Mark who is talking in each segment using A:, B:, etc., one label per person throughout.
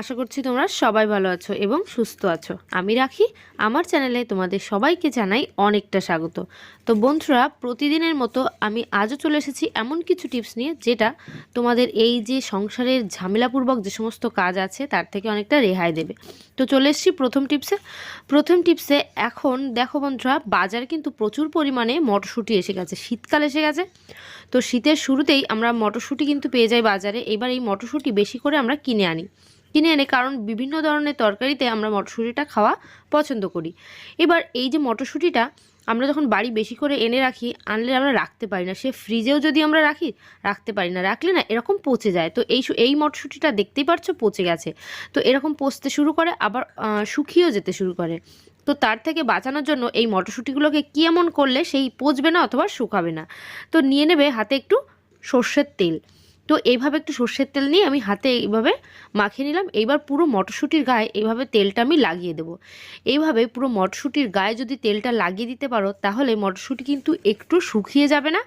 A: আশা করছি তোমরা সবাই ভালো আছো এবং সুস্থ আছো। আমি রাখি। আমার চ্যানেলে তোমাদের সবাইকে জানাই অনেকটা স্বাগত। তো বন্ধুরা, প্রতিদিনের মতো আমি আজও চলে এসেছি এমন কিছু টিপস নিয়ে যেটা তোমাদের এই যে সংসারের ঝামেলাপূর্বক যে সমস্ত কাজ আছে, তার থেকে অনেকটা রেহাই দেবে। তো চলে এসেছি প্রথম টিপসে। প্রথম টিপসে, এখন দেখো বন্ধুরা, বাজারে কিন্তু প্রচুর পরিমাণে মটরশুঁটি এসে গেছে। শীতকাল এসে গেছে। তো শীতের শুরুতেই আমরা মটরশুঁটি কিন্তু পেয়ে যাই বাজারে। এবার এই মটরশুঁটি বেশি করে আমরা কিনে আনি। কিনে এনে, কারণ বিভিন্ন ধরনের তরকারিতে আমরা মটরশুঁটিটা খাওয়া পছন্দ করি। এবার এই যে মটরশুঁটিটা আমরা যখন বাড়ি বেশি করে এনে রাখি, আনলে আমরা রাখতে পারি না। সে ফ্রিজেও যদি আমরা রাখি, রাখতে পারি না। রাখলে না এরকম পচে যায়। তো এই এই মটরশুঁটিটা দেখতেই পারছ পচে গেছে। তো এরকম পচতে শুরু করে, আবার শুকিয়েও যেতে শুরু করে। তো তার থেকে বাঁচানোর জন্য এই মটরশুঁটিগুলোকে কী এমন করলে সেই পচবে না অথবা শুকাবে না? তো নিয়ে নেবে হাতে একটু সর্ষের তেল। তো এইভাবে একটু সর্ষের তেল নিয়ে আমি হাতে এইভাবে মাখিয়ে নিলাম। এইবার পুরো মটরশুঁটির গায়ে এইভাবে তেলটা আমি লাগিয়ে দেবো। এইভাবে পুরো মটরশুঁটির গায়ে যদি তেলটা লাগিয়ে দিতে পারো, তাহলে মটরশুঁটি কিন্তু একটু শুকিয়ে যাবে না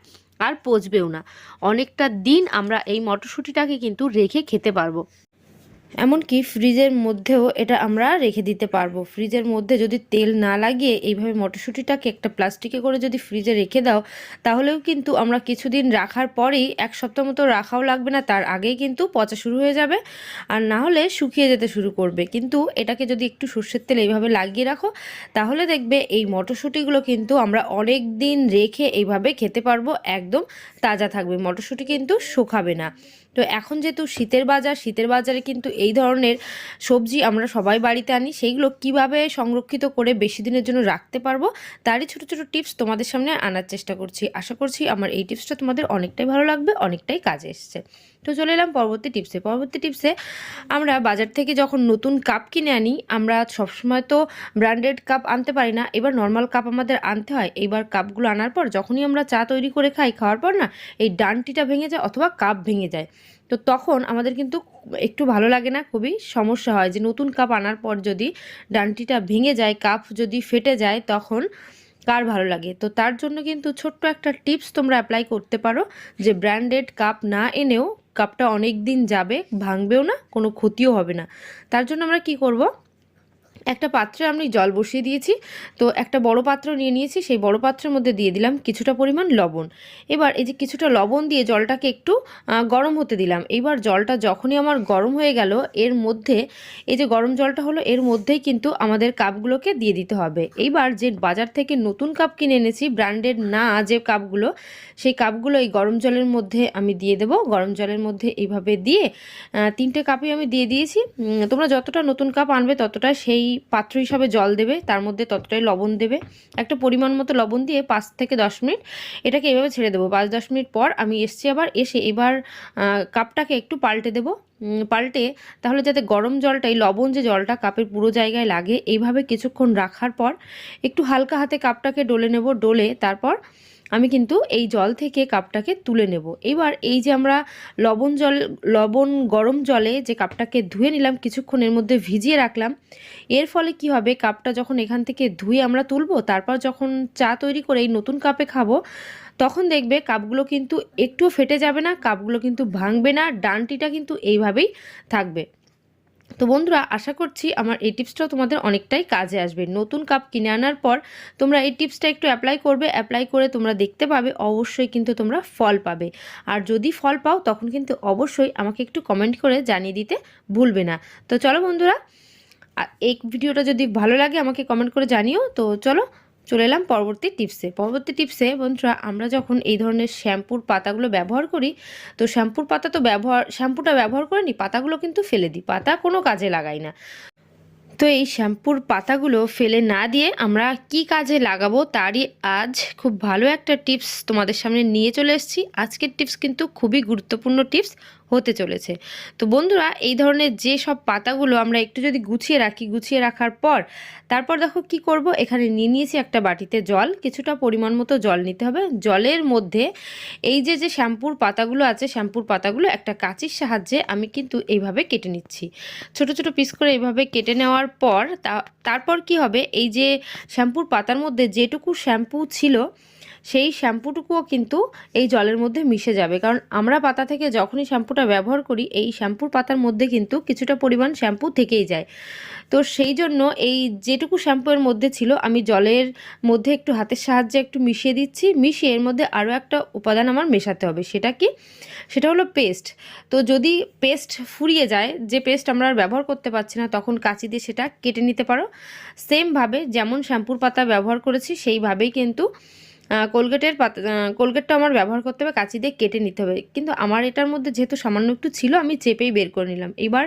A: আর পচবেও না। অনেকটা দিন আমরা এই মটরশুঁটিটাকে কিন্তু রেখে খেতে পারব। এমনকি ফ্রিজের মধ্যেও এটা আমরা রেখে দিতে পারব। ফ্রিজের মধ্যে যদি তেল না লাগিয়ে এইভাবে মটরশুঁটিটাকে একটা প্লাস্টিকে করে যদি ফ্রিজে রেখে দাও, তাহলেও কিন্তু আমরা কিছুদিন রাখার পরেই, এক সপ্তাহ মতো রাখাও লাগবে না, তার আগেই কিন্তু পচা শুরু হয়ে যাবে আর না হলে শুকিয়ে যেতে শুরু করবে। কিন্তু এটাকে যদি একটু সর্ষের তেল এইভাবে লাগিয়ে রাখো, তাহলে দেখবে এই মটরশুঁটিগুলো কিন্তু আমরা অনেক দিন রেখে এইভাবে খেতে পারব, একদম তাজা থাকবে। মটরশুঁটি কিন্তু শুকাবে না। তো এখন যেহেতু শীতের বাজার, শীতের বাজারে কিন্তু এই ধরনের সবজি আমরা সবাই বাড়িতে আনি, সেইগুলো কীভাবে সংরক্ষিত করে বেশি দিনের জন্য রাখতে পারব, তারই ছোট ছোট টিপস তোমাদের সামনে আনার চেষ্টা করছি। আশা করছি আমার এই টিপসটা তোমাদের অনেকটাই ভালো লাগবে, অনেকটাই কাজে এসছে। তো চলে এলাম পরবর্তী টিপসে। পরবর্তী টিপসে আমরা বাজার থেকে যখন নতুন কাপ কিনে আনি, আমরা সবসময় তো ব্র্যান্ডেড কাপ আনতে পারি না, এবার নর্মাল কাপ আমাদের আনতে হয়, এইবার কাপগুলো আনার পর যখনই আমরা চা তৈরি করে খাই, খাওয়ার পর না, এই ডানটিটা ভেঙে যায় অথবা কাপ ভেঙে যায়। তো তখন আমাদের কিন্তু একটু ভালো লাগে না, খুবই সমস্যা হয় যে নতুন কাপ আনার পর যদি ডান্টিটা ভেঙে যায় কাপ যদি ফেটে যায় তখন কার ভালো লাগে? তো তার জন্য কিন্তু ছোট্ট একটা টিপস তোমরা অ্যাপ্লাই করতে পারো যে ব্র্যান্ডেড কাপ না এনেও কাপটা অনেক দিন যাবে, ভাঙবেও না, কোনো ক্ষতিও হবে না। তার জন্য আমরা কি করব? একটা পাত্রে আমি জল বসিয়ে দিয়েছি, তো একটা বড় পাত্র নিয়ে নিয়েছি, সেই বড় পাত্রের মধ্যে দিয়ে দিলাম কিছুটা পরিমাণ লবণ। এবার এই যে কিছুটা লবণ দিয়ে জলটাকে একটু গরম হতে দিলাম। এইবার জলটা যখনই আমার গরম হয়ে গেল, এর মধ্যে, এই যে গরম জলটা হলো, এর মধ্যেই কিন্তু আমাদের কাপগুলোকে দিয়ে দিতে হবে। এইবার যে বাজার থেকে নতুন কাপ কিনে এনেছি ব্র্যান্ডেড না যে কাপগুলো, সেই কাপগুলো এই গরম জলের মধ্যে আমি দিয়ে দেবো। গরম জলের মধ্যে এইভাবে দিয়ে তিনটে কাপই আমি দিয়ে দিয়েছি। তোমরা যতটা নতুন কাপ আনবে ততটা সেই পাত্র হিসাবে জল দেবে, তার মধ্যে ততটাই লবণ দেবে। একটা পরিমাণ মতো লবণ দিয়ে পাঁচ থেকে দশ মিনিট এটাকে এভাবে ছেড়ে দেবো। পাঁচ দশ মিনিট পর আমি এসছি আবার, এসে এবার কাপটাকে একটু পাল্টে দেবো। পাল্টে তাহলে যাতে গরম জলটাই, লবণ যে জলটা কাপের পুরো জায়গায় লাগে, এইভাবে কিছুক্ষণ রাখার পর একটু হালকা হাতে কাপটাকে ডলে নেব, ডলে তারপর আমি কিন্তু এই জল থেকে কাপটাকে তুলে নেব। এবার এই যে আমরা লবণ জল, লবণ গরম জলে যে কাপটাকে ধুয়ে নিলাম কিছুক্ষণের মধ্যে ভিজিয়ে রাখলাম, এর ফলে কি হবে? কাপটা যখন এখান থেকে ধুয়ে আমরা তুলবো, তারপর যখন চা তৈরি করে এই নতুন কাপে খাব, তখন দেখবে কাপগুলো কিন্তু একটুও ফেটে যাবে না, কাপগুলো কিন্তু ভাঙবে না, ডানটিটা কিন্তু এইভাবেই থাকবে। তো বন্ধুরা, আশা করছি আমার এই টিপসটাও তোমাদের অনেকটাই কাজে আসবে। নতুন কাপ কিনে আনার পর তোমরা এই টিপসটা একটু অ্যাপ্লাই করবে। অ্যাপ্লাই করে তোমরা দেখতে পাবে, অবশ্যই কিন্তু তোমরা ফল পাবে। আর যদি ফল পাও, তখন কিন্তু অবশ্যই আমাকে একটু কমেন্ট করে জানিয়ে দিতে ভুলবে না। তো চলো বন্ধুরা এই ভিডিওটা যদি ভালো লাগে, আমাকে কমেন্ট করে জানিও। তো চলো চলে এলাম পরবর্তী টিপসে পরবর্তী টিপসে বন্ধুরা, আমরা যখন এই ধরনের শ্যাম্পুর পাতাগুলো ব্যবহার করি, তো শ্যাম্পুর পাতা তো ব্যবহার, শ্যাম্পুটা ব্যবহার করে নিই পাতাগুলো কিন্তু ফেলে দিই। পাতা কোনো কাজে লাগাই না। তো এই শ্যাম্পুর পাতাগুলো ফেলে না দিয়ে আমরা কি কাজে লাগাবো তারই আজ খুব ভালো একটা টিপস তোমাদের সামনে নিয়ে চলে এসেছি। আজকের টিপস কিন্তু খুবই গুরুত্বপূর্ণ টিপস হতে চলেছে। তো বন্ধুরা, এই ধরনের যে সব পাতাগুলো আমরা একটু যদি গুছিয়ে রাখি, গুছিয়ে রাখার পর তারপর দেখো কি করব? এখানে নিয়ে নিয়েছি একটা বাটিতে জল, কিছুটা পরিমাণ মতো জল নিতে হবে। জলের মধ্যে এই যে যে শ্যাম্পুর পাতাগুলো আছে, শ্যাম্পুর পাতাগুলো একটা কাঁচির সাহায্যে আমি কিন্তু এইভাবে কেটে নিচ্ছি। ছোট ছোট পিস করে এইভাবে কেটে নেওয়ার পর তারপর কি হবে? এই যে শ্যাম্পুর পাতার মধ্যে যেটুকু শ্যাম্পু ছিল সেই শ্যাম্পুটুকুও কিন্তু এই জলের মধ্যে মিশে যাবে। কারণ আমরা পাতা থেকে যখনই শ্যাম্পুটা ব্যবহার করি, এই শ্যাম্পুর পাতার মধ্যে কিন্তু কিছুটা পরিমাণ শ্যাম্পু থেকেই যায়। তো সেই জন্য এই যেটুকু শ্যাম্পুর মধ্যে ছিল, আমি জলের মধ্যে একটু হাতের সাহায্যে একটু মিশিয়ে দিচ্ছি। মিশিয়ে এর মধ্যে আরও একটা উপাদান আমার মেশাতে হবে, সেটা কি? সেটা হলো পেস্ট। তো যদি পেস্ট ফুরিয়ে যায়, যে পেস্ট আমরা আর ব্যবহার করতে পারছি না, তখন কাঁচি দিয়ে সেটা কেটে নিতে পারো। সেমভাবে যেমন শ্যাম্পুর পাতা ব্যবহার করেছি, সেইভাবেই কিন্তু কোলগেটের পাতা কোলগেটটা আমার ব্যবহার করতে হবে, কাঁচি দিয়ে কেটে নিতে হবে। কিন্তু আমার এটার মধ্যে যেহেতু সামান্য একটু ছিল, আমি চেপেই বের করে নিলাম। এবার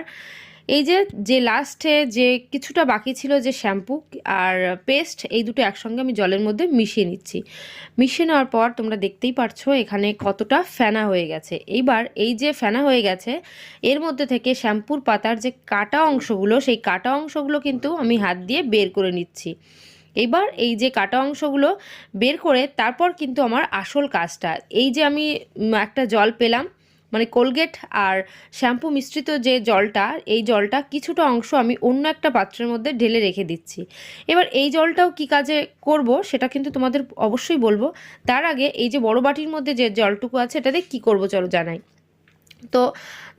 A: এই যে যে লাস্টে যে কিছুটা বাকি ছিল যে শ্যাম্পু আর পেস্ট এই দুটো একসঙ্গে আমি জলের মধ্যে মিশিয়ে নিচ্ছি। মিশিয়ে নেওয়ার পর তোমরা দেখতেই পারছ এখানে কতটা ফেনা হয়ে গেছে। এইবার এই যে ফেনা হয়ে গেছে, এর মধ্যে থেকে শ্যাম্পুর পাতার যে কাটা অংশগুলো, সেই কাটা অংশগুলো কিন্তু আমি হাত দিয়ে বের করে নিচ্ছি। এবার এই যে কাটা অংশগুলো বের করে তারপর কিন্তু আমার আসল কাজটা। এই যে আমি একটা জল পেলাম মানে কোলগেট আর শ্যাম্পু মিশ্রিত যে জলটা, এই জলটা কিছুটা অংশ আমি অন্য একটা পাত্রের মধ্যে ঢেলে রেখে দিচ্ছি। এবার এই জলটাও কি কাজে করব সেটা কিন্তু তোমাদের অবশ্যই বলব। তার আগে এই যে বড় বাটির মধ্যে যে জলটুকু আছে, এটাতে কি করব চলো জানাই। তো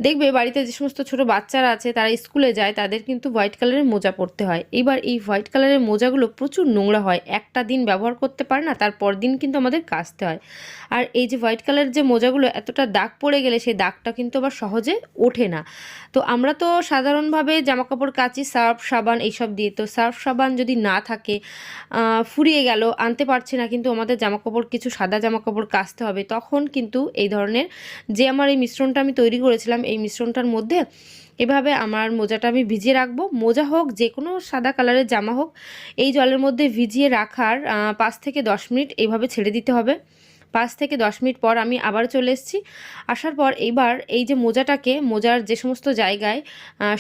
A: দেখবে বাড়িতে যে সমস্ত ছোট বাচ্চারা আছে, তারা স্কুলে যায়, তাদের কিন্তু হোয়াইট কালারের মোজা পরতে হয়। এবার এই হোয়াইট কালারের মোজাগুলো প্রচুর নোংরা হয়। একটা দিন ব্যবহার করতে পারে না, তারপর দিন কিন্তু আমাদের কাচতে হয়। আর এই যে হোয়াইট কালারের যে মোজাগুলো এতটা দাগ পড়ে গেলে, সেই দাগটা কিন্তু আবার সহজে ওঠে না। তো আমরা তো সাধারণভাবে জামাকাপড় কাচি, সার্ফ, সাবান এইসব দিয়ে। তো সার্ফ, সাবান যদি না থাকে ফুরিয়ে গেল, আনতে পারছি না, কিন্তু আমাদের জামাকাপড়, কিছু সাদা জামাকাপড় কাচতে হবে, তখন কিন্তু এই ধরনের যে আমার এই মিশ্রণটা আমি তৈরি করেছিলাম এই মিশ্রণটার মধ্যে। এভাবে আমার মোজাটা আমি ভিজিয়ে রাখব। মোজা হোক যে কোনো সাদা কালারের জামা হোক, এই জলের মধ্যে ভিজিয়ে রাখার পাঁচ থেকে দশ মিনিট এইভাবে ছেড়ে দিতে হবে। পাঁচ থেকে দশ মিনিট পর আমি আবার চলে এসেছি। আসার পর এইবার এই যে মোজাটাকে, মোজার যে সমস্ত জায়গায়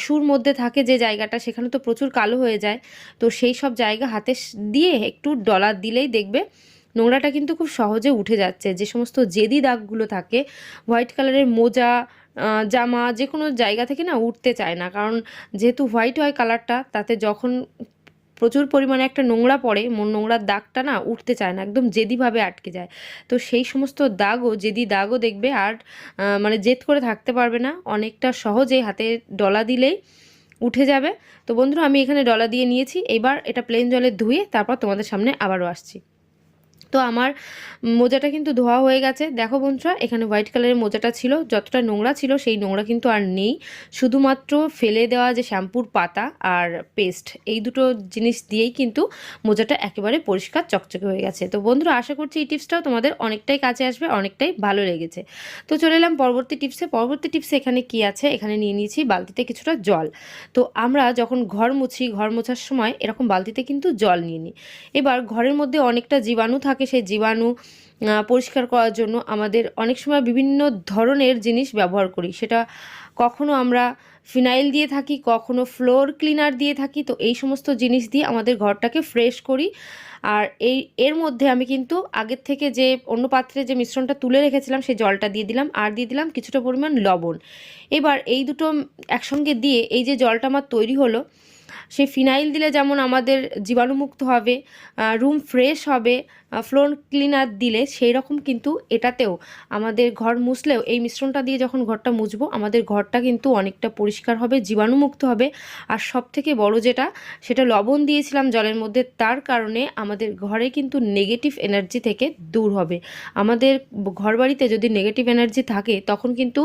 A: সুর মধ্যে থাকে যে জায়গাটা, সেখানে তো প্রচুর কালো হয়ে যায়। তো সেই সব জায়গা হাতে দিয়ে একটু ডলার দিলেই দেখবে নোংরাটা কিন্তু খুব সহজে উঠে যাচ্ছে। যে সমস্ত জেদি দাগগুলো থাকে, হোয়াইট কালারের মোজা জামা যে কোনো জায়গা থেকে না উঠতে চায় না। কারণ যেহেতু হোয়াইট হয় কালারটা, তাতে যখন প্রচুর পরিমাণে একটা নোংরা পড়ে, মন নোংরার দাগটা না উঠতে চায় না, একদম জেদিভাবে আটকে যায়। তো সেই সমস্ত দাগও, জেদি দাগও দেখবে আর মানে জেদ করে থাকতে পারবে না। অনেকটা সহজে হাতে ডলা দিলেই উঠে যাবে। তো বন্ধুরা, আমি এখানে ডলা দিয়ে নিয়েছি। এবার এটা প্লেন জলে ধুয়ে তারপর তোমাদের সামনে আবারও আসছি। তো আমার মোজাটা কিন্তু ধোয়া হয়ে গেছে। দেখো বন্ধুরা, এখানে হোয়াইট কালারের মোজাটা ছিল, যতটা নোংরা ছিল সেই নোংরা কিন্তু আর নেই। শুধুমাত্র ফেলে দেওয়া যে শ্যাম্পুর পাতা আর পেস্ট, এই দুটো জিনিস দিয়েই কিন্তু মোজাটা একেবারে পরিষ্কার চকচকে হয়ে গেছে। তো বন্ধুরা, আশা করছি এই টিপসটাও তোমাদের অনেকটাই কাছে আসবে, অনেকটাই ভালো লেগেছে। তো চলে এলাম পরবর্তী টিপসে। পরবর্তী টিপসে এখানে কি আছে? এখানে নিয়ে নিয়েছি বালতিতে কিছুটা জল। তো আমরা যখন ঘর মুছি, ঘর মোছার সময় এরকম বালতিতে কিন্তু জল নিয়ে নিই। এবার ঘরের মধ্যে অনেকটা জীবাণু থাকে সেই জীবাণু পরিষ্কার করার জন্য আমাদের অনেক সময় বিভিন্ন ধরনের জিনিস ব্যবহার করি। সেটা কখনো আমরা ফিনাইল দিয়ে থাকি, কখনো ফ্লোর ক্লিনার দিয়ে থাকি, তো এই সমস্ত জিনিস দিয়ে আমাদের ঘরটাকে ফ্রেশ করি। আর এই, এর মধ্যে আমি কিন্তু আগের থেকে যে অন্য পাত্রে যে মিশ্রণটা তুলে রেখেছিলাম, সেই জলটা দিয়ে দিলাম, আর দিয়ে দিলাম কিছুটা পরিমাণ লবণ। এবার এই দুটো একসঙ্গে দিয়ে এই যে জলটা আমার তৈরি হলো সেই ফিনাইল দিলে যেমন আমাদের জীবাণুমুক্ত হবে রুম ফ্রেশ হবে ফ্লোর ক্লিনার দিলে সেই রকম কিন্তু এটাতেও আমাদের ঘর মুছলেও এই মিশ্রণটা দিয়ে যখন ঘরটা মুছবো, আমাদের ঘরটা কিন্তু অনেকটা পরিষ্কার হবে জীবাণুমুক্ত হবে। আর সব থেকে বড় যেটা, সেটা লবণ দিয়েছিলাম জলের মধ্যে, তার কারণে আমাদের ঘরে কিন্তু নেগেটিভ এনার্জি থেকে দূর হবে। আমাদের ঘরবাড়িতে যদি নেগেটিভ এনার্জি থাকে, তখন কিন্তু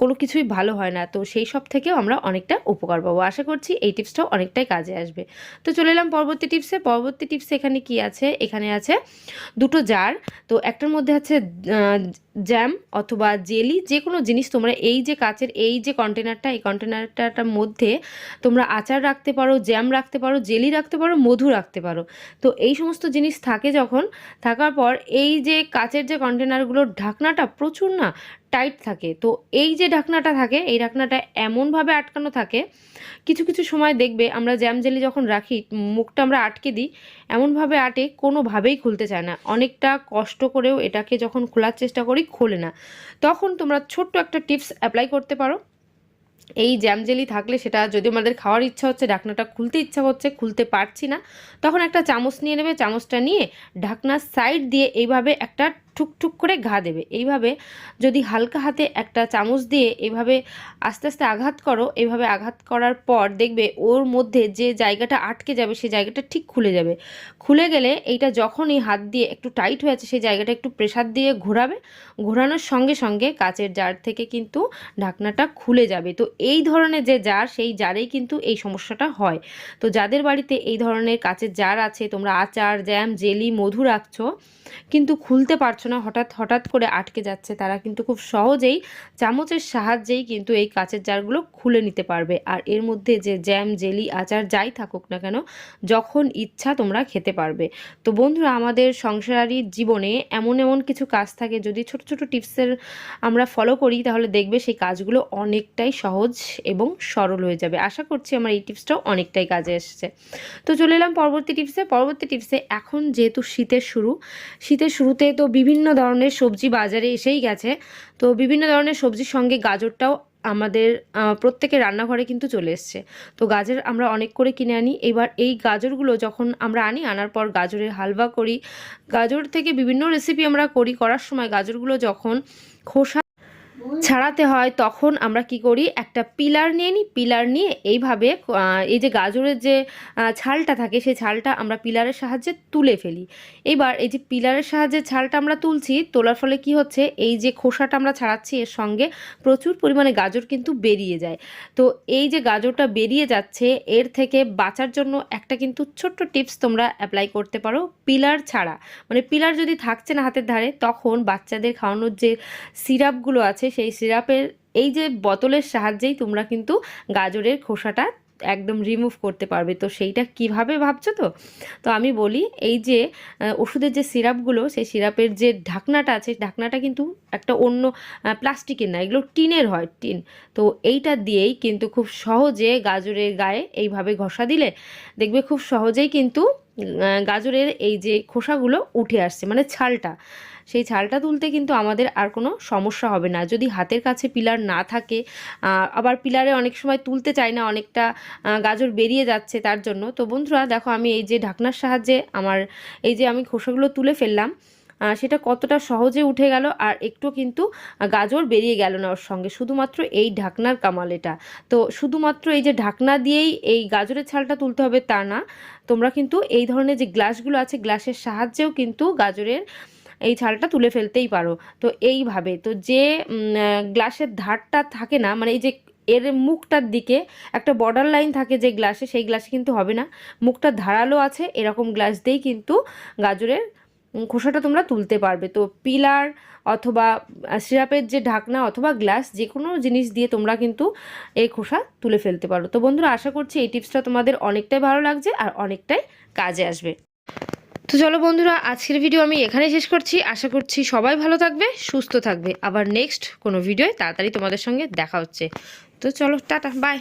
A: কোনো কিছুই ভালো হয় না। তো সেই সব থেকেও আমরা অনেকটা উপকার পাবো। আশা করছি এই টিপসটাও অনেকটাই কাজে আসবে। তো চলে এলাম পরবর্তী টিপসে পরবর্তী টিপসে এখানে কি আছে? এখানে আছে দুটো জার তো একটার মধ্যে আছে জ্যাম অথবা জেলি যে কোনো জিনিস তোমরা এই যে কাচের, এই যে কন্টেনারটা এই কন্টেনারটার মধ্যে তোমরা আচার রাখতে পারো জ্যাম রাখতে পারো জেলি রাখতে পারো, মধু রাখতে পারো। তো এই সমস্ত জিনিস থাকে যখন, থাকার পর এই যে কাচের যে কন্টেনারগুলোর ঢাকনাটা প্রচুর না টাইট থাকে। তো এই যে ঢাকনাটা থাকে, এই ঢাকনাটা এমনভাবে আটকানো থাকে, কিছু কিছু সময় দেখবে আমরা জ্যাম জেলি যখন রাখি, মুখটা আমরা আটকে দিই, এমনভাবে আটে, কোনোভাবেই খুলতে চায় না। অনেকটা কষ্ট করেও এটাকে যখন খোলার চেষ্টা করি খোলে না। তখন তোমরা ছোট্ট একটা টিপস অ্যাপ্লাই করতে পারো। এই জ্যাম জেলি থাকলে সেটা যদি আমাদের খাওয়ার ইচ্ছা হচ্ছে, ঢাকনাটা খুলতে ইচ্ছা হচ্ছে, খুলতে পারছি না, তখন একটা চামচ নিয়ে নেবে। চামচটা নিয়ে ঢাকনার সাইড দিয়ে এইভাবে একটা ঠুকঠুক করে ঘা দেবে। এইভাবে যদি হালকা হাতে একটা চামচ দিয়ে এভাবে আস্তে আস্তে আঘাত করো, এভাবে আঘাত করার পর দেখবে ওর মধ্যে যে জায়গাটা আটকে যাবে সেই জায়গাটা ঠিক খুলে যাবে। খুলে গেলে এইটা যখনই হাত দিয়ে একটু টাইট হয়ে আছে, সেই জায়গাটা একটু প্রেসার দিয়ে ঘোরাবে। ঘোরানোর সঙ্গে সঙ্গে কাচের জার থেকে কিন্তু ঢাকনাটা খুলে যাবে। তো এই ধরনের যে জার, সেই জারেই কিন্তু এই সমস্যাটা হয়। তো যাদের বাড়িতে এই ধরনের কাচের জার আছে, তোমরা আচার, জ্যাম, জেলি, মধু রাখছো, কিন্তু খুলতে পারছ না হঠাৎ হঠাৎ করে আটকে যাচ্ছে। তারা কিন্তু খুব সহজেই চামচের সাহায্যেই কিন্তু এই কাচের জারগুলো খুলে নিতে পারবে। আর এর মধ্যে যে জ্যাম, জেলি, আচার যাই থাকুক না কেন, যখন ইচ্ছা তোমরা খেতে পারবে। তো বন্ধুরা, আমাদের সংসারারি জীবনে এমন এমন কিছু কাজ থাকে, যদি ছোট ছোট টিপসের আমরা ফলো করি, তাহলে দেখবে সেই কাজগুলো অনেকটাই সহজ এবং সরল হয়ে যাবে। আশা করছি আমার এই টিপসটাও অনেকটাই কাজে এসেছে। তো চলে এলাম পরবর্তী টিপসে। পরবর্তী টিপসে, এখন যেহেতু শীতের শুরু, শীতের শুরুতে তো বিভিন্ন ধরনের সবজি বাজারে এসেই গেছে। তো বিভিন্ন ধরনের সবজির সঙ্গে গাজরটাও আমাদের প্রত্যেকের রান্নাঘরে কিন্তু চলে এসছে। তো গাজর আমরা অনেক করে কিনে আনি। এবার এই গাজরগুলো যখন আমরা আনি, আনার পর গাজরের হালবা করি। গাজর থেকে বিভিন্ন রেসিপি আমরা করি। করার সময় গাজরগুলো যখন খোসা ছাড়াতে হয়, তখন আমরা কি করি, একটা পিলার নিয়ে নিই পিলার নিয়ে এইভাবে এই যে গাজরের যে ছালটা থাকে, সেই ছালটা আমরা পিলারের সাহায্যে তুলে ফেলি। এবার এই যে পিলারের সাহায্যে ছালটা আমরা তুলছি, তোলার ফলে কি হচ্ছে, এই যে খোসাটা আমরা ছাড়াচ্ছি, এর সঙ্গে প্রচুর পরিমাণে গাজর কিন্তু বেরিয়ে যায়। তো এই যে গাজরটা বেরিয়ে যাচ্ছে, এর থেকে বাঁচার জন্য একটা কিন্তু ছোট্ট টিপস তোমরা অ্যাপ্লাই করতে পারো, পিলার ছাড়া। মানে পিলার যদি থাকছে না হাতের ধারে, তখন বাচ্চাদের খাওয়ানোর যে সিরাপগুলো আছে সেই সিরাপের এই যে বোতলের সাহায্যেই তোমরা কিন্তু গাজরের খোসাটা একদম রিমুভ করতে পারবে। তো সেইটা কীভাবে ভাবছ তো? তো আমি বলি, এই যে ওষুধের যে সিরাপগুলো, সেই সিরাপের যে ঢাকনাটা আছে ঢাকনাটা কিন্তু একটা অন্য প্লাস্টিকের না, এগুলো টিনের হয়, টিন। তো এইটা দিয়েই কিন্তু খুব সহজে গাজরের গায়ে এইভাবে ঘষা দিলে, দেখবে খুব সহজেই কিন্তু গাজরের এই যে খোসাগুলো উঠে আসছে মানে ছালটা। সেই ছালটা তুলতে কিন্তু আমাদের আর কোনো সমস্যা হবে না। যদি হাতের কাছে পিলার না থাকে আবার পিলারে অনেক সময় তুলতে চাই না অনেকটা গাজর বেরিয়ে যাচ্ছে তার জন্য। তো বন্ধুরা, দেখো আমি এই যে ঢাকনার সাহায্যে আমার এই যে আমি খোসাগুলো তুলে ফেললাম সেটা কতটা সহজে উঠে গেল আর একটু কিন্তু গাজর বেরিয়ে গেল না ওর সঙ্গে। শুধুমাত্র এই ঢাকনার কামাল এটা। তো শুধুমাত্র এই যে ঢাকনা দিয়েই এই গাজরের ছালটা তুলতে হবে তা না। তোমরা কিন্তু এই ধরনের যে গ্লাসগুলো আছে, গ্লাসের সাহায্যেও কিন্তু গাজরের এই ছালটা তুলে ফেলতেই পারো। তো এইভাবে, তো যে গ্লাসের ধারটা থাকে না মানে এই যে এর মুখটার দিকে একটা বর্ডার লাইন থাকে যে গ্লাসে, সেই গ্লাসে কিন্তু হবে না। মুখটা ধারালো আছে, এরকম গ্লাস দিয়েই কিন্তু গাজরের খোসাটা তোমরা তুলতে পারবে। তো পিলার অথবা সিরাপের যে ঢাকনা অথবা গ্লাস যে কোনো জিনিস দিয়ে তোমরা কিন্তু এই খোসা তুলে ফেলতে পারো। তো বন্ধুরা, আশা করছি এই টিপসটা তোমাদের অনেকটাই ভালো লাগছে আর অনেকটাই কাজে আসবে। তো চলো বন্ধুরা, আজকের ভিডিও আমি এখানে শেষ করছি। আশা করছি সবাই ভালো থাকবে, সুস্থ থাকবে। আবার নেক্সট কোনো ভিডিওয় তাড়াতাড়ি তোমাদের সঙ্গে দেখা হচ্ছে। তো চলো, টাটা বাই